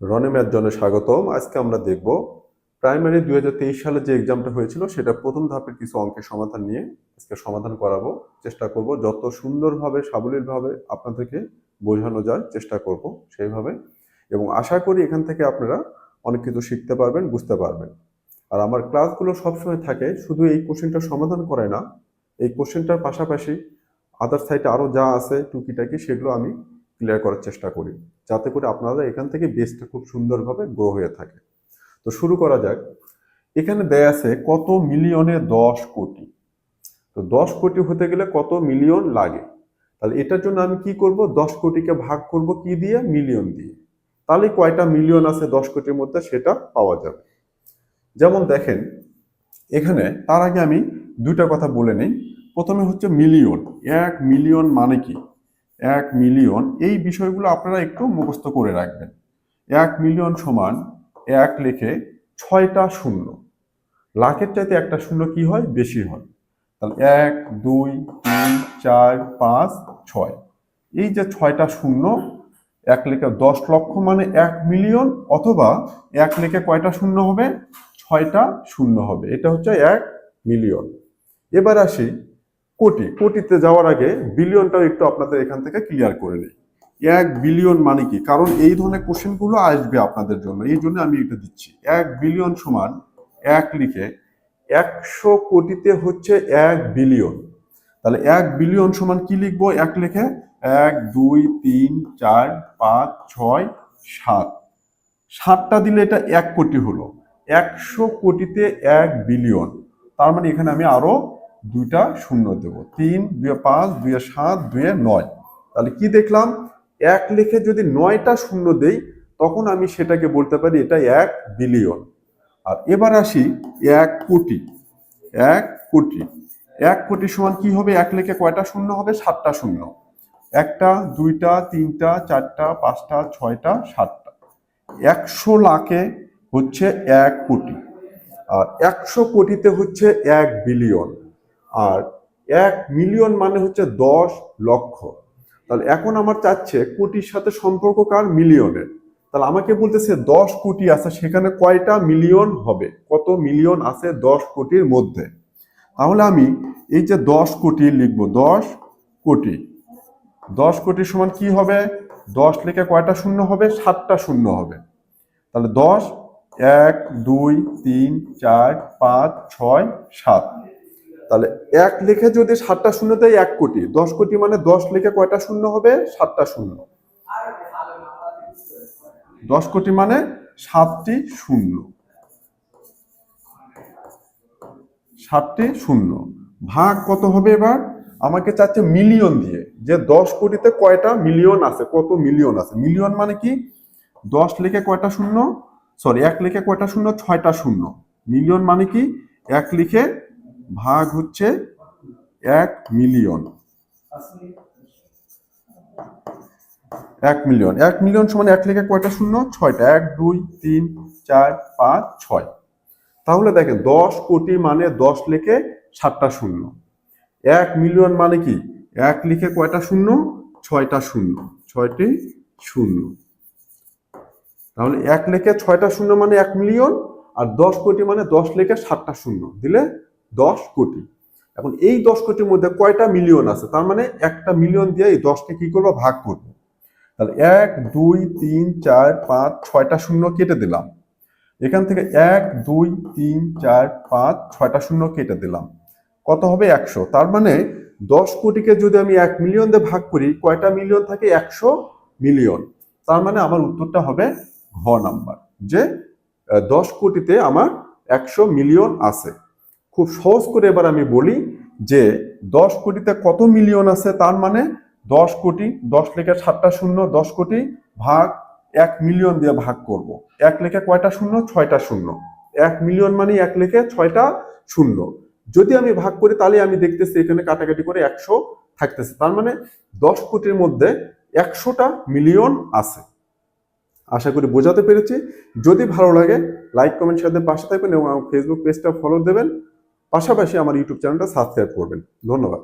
রনে math জনে স্বাগতম। আজকে আমরা দেখব প্রাইমারি দু হাজার তেইশ সালে যে এক্সামটা হয়েছিল, সেটা প্রথম ধাপের কিছু অঙ্কের সমাধান নিয়ে আজকে সমাধান করাবো। চেষ্টা করব যত সুন্দরভাবে, সাবলীলভাবে আপনাদেরকে বোঝানো যায়, চেষ্টা করব সেইভাবে। এবং আশা করি এখান থেকে আপনারা অনেক কিছু শিখতে পারবেন, বুঝতে পারবেন। আর আমার ক্লাসগুলো সবসময় থাকে, শুধু এই কোশ্চেনটা সমাধান করে না, এই কোশ্চেনটার পাশাপাশি আদার সাইডে আরও যা আছে, টুকিটাকি, সেগুলো আমি ক্লিয়ার করার চেষ্টা করি, যাতে করে আপনারা এখান থেকে বেসটা খুব সুন্দরভাবে গ্রো হয়ে থাকে। তো শুরু করা যাক। এখানে দেয়া আছে কত মিলিয়নে দশ কোটি। তো দশ কোটি হতে গেলে কত মিলিয়ন লাগে? তাহলে এটার জন্য আমি কি করব? দশ কোটিকে ভাগ করব কি দিয়ে? মিলিয়ন দিয়ে। তাহলে কয়টা মিলিয়ন আছে দশ কোটির মধ্যে সেটা পাওয়া যাবে। যেমন দেখেন, এখানে তার আগে আমি দুইটা কথা বলে নেই। প্রথমে হচ্ছে মিলিয়ন। এক মিলিয়ন মানে কি? এক মিলিয়ন, এই বিষয়গুলো আপনারা একটু মুখস্থ করে রাখবেন। এক মিলিয়ন সমান এক লেখে ছয়টা শূন্য। লাখের চাইতে একটা শূন্য কি হয়? বেশি হয়। তাহলে এক, দুই, তিন, চার, পাঁচ, ছয়। এই যে ছয়টা শূন্য, এক লেখে দশ লক্ষ মানে এক মিলিয়ন, অথবা এক লেখে কয়টা শূন্য হবে? ছয়টা শূন্য হবে। এটা হচ্ছে এক মিলিয়ন। এবার আসি কোটি, কোটিতে যাওয়ার আগে বিলিয়নটাও একটু আপনাদের এখান থেকে ক্লিয়ার করে নিই। এক বিলিয়ন মানে কি? কারণ এই ধরনের কোশ্চেনগুলো আসবে আপনাদের জন্য, এই জন্য আমি এটা দিচ্ছি। এক বিলিয়ন সমান এক লিখে একশো কোটিতে হচ্ছে এক বিলিয়ন তাহলে এক বিলিয়ন সমান কি লিখব? এক লিখে এক, দুই, তিন, চার, পাঁচ, ছয়, সাত। সাতটা দিলে এটা এক কোটি হলো। একশো কোটিতে এক বিলিয়ন তার মানে এখানে আমি আরও দুইটা শূন্য দেব। তিন, দুয়ে পাঁচ, দুয়ে সাত, দুয়ে নয়। তাহলে কি দেখলাম? এক লিখে যদি নয়টা শূন্য দেই, তখন আমি সেটাকে বলতে পারি এটা এক বিলিয়ন। আর এবার আসি এক কোটি। এক কোটি। এক কোটি সমান কি হবে? এক লেখে কয়টা শূন্য হবে? সাতটা শূন্য। একটা, দুইটা, তিনটা, চারটা, পাঁচটা, ছয়টা, সাতটা। একশো লাখে হচ্ছে এক কোটি। আর একশো কোটিতে হচ্ছে এক বিলিয়ন। আর এক মিলিয়ন মানে হচ্ছে দশ লক্ষ। তাহলে এখন আমার চাচ্ছে কোটির সাথে সম্পর্ক কার? মিলিয়নের। তাহলে আমাকে বলতেছে দশ কোটি আছে, সেখানে কয়টা মিলিয়ন হবে? কত মিলিয়ন আছে দশ কোটির মধ্যে? তাহলে আমি এই যে দশ কোটি লিখব, দশ কোটি। দশ কোটি সমান কি হবে? দশ লিখে কয়টা শূন্য হবে? সাতটা শূন্য হবে। তাহলে দশ, এক, দুই, তিন, চার, পাঁচ, ছয়, সাত। তাহলে এক লেখে যদি সাতটা শূন্য দেয় এক কোটি, দশ কোটি মানে দশ লেখে কয়টা শূন্য হবে? সাতটা শূন্য। দশ কোটি মানে সাতটি শূন্য। সাতটি শূন্য। ভাগ কত হবে এবার? আমাকে চাচ্ছে মিলিয়ন দিয়ে। যে দশ কোটিতে কয়টা মিলিয়ন আছে? কত মিলিয়ন আছে? মিলিয়ন মানে কি? দশ লেখে কয়টা শূন্য? সরি, এক লেখে কয়টা শূন্য? ছয়টা শূন্য। মিলিয়ন মানে কি? এক লিখে ভাগ হচ্ছে এক মিলিয়ন। এক মিলিয়ন। এক মিলিয়ন সমান এক লিখে কয়টা শূন্য? ছয়টা। এক, দুই, তিন, চার, পাঁচ, ছয়। তাহলে দেখেন, দশ কোটি মানে দশ লিখে সাতটা শূন্য। এক মিলিয়ন মানে কি? এক লিখে কয়টা শূন্য? ছয়টা শূন্য। ছয়টি শূন্য। তাহলে এক লেখে ছয়টা শূন্য মানে এক মিলিয়ন, আর দশ কোটি মানে দশ লেখে সাতটা শূন্য। দিলে দশ কোটি। এখন এই দশ কোটির মধ্যে কয়টা মিলিয়ন আছে? তার মানে একটা মিলিয়ন দিয়ে এই দশকে কি করব? ভাগ করব। তাহলে এক, দুই, তিন, চার, পাঁচ, ছয়টা শূন্য কেটে দিলাম। এখান থেকে এক, দুই, তিন, চার, পাঁচ, ছয়টা শূন্য কেটে দিলাম। কত হবে? একশো। তার মানে দশ কোটিকে যদি আমি এক মিলিয়ন দিয়ে ভাগ করি, কয়টা মিলিয়ন থাকে? একশো মিলিয়ন তার মানে আমার উত্তরটা হবে ঘ নাম্বার, যে দশ কোটিতে আমার একশো মিলিয়ন আছে। খুব সহজ করে এবার আমি বলি যে দশ কোটিতে কত মিলিয়ন আছে তার মানে দশ কোটি, দশ লেখে সাতটা শূন্য, দশ কোটি ভাগ এক মিলিয়ন দিয়ে ভাগ করব। এক লেখে কয়টা শূন্য? ছয়টা শূন্য। এক মিলিয়ন মানে এক লেখে ছয়টা শূন্য। যদি আমি ভাগ করি তাহলে আমি দেখতেছি এখানে কাটাকাটি করে একশো থাকতেছে। তার মানে দশ কোটির মধ্যে একশোটা মিলিয়ন আছে। আশা করি বোঝাতে পেরেছি। যদি ভালো লাগে, লাইক, কমেন্ট সাথে পাশে থাকবেন এবং আমার ফেসবুক পেজটা ফলো দেবেন। পাশাপাশি আমার ইউটিউব চ্যানেলটা সাবস্ক্রাইব করবেন। ধন্যবাদ।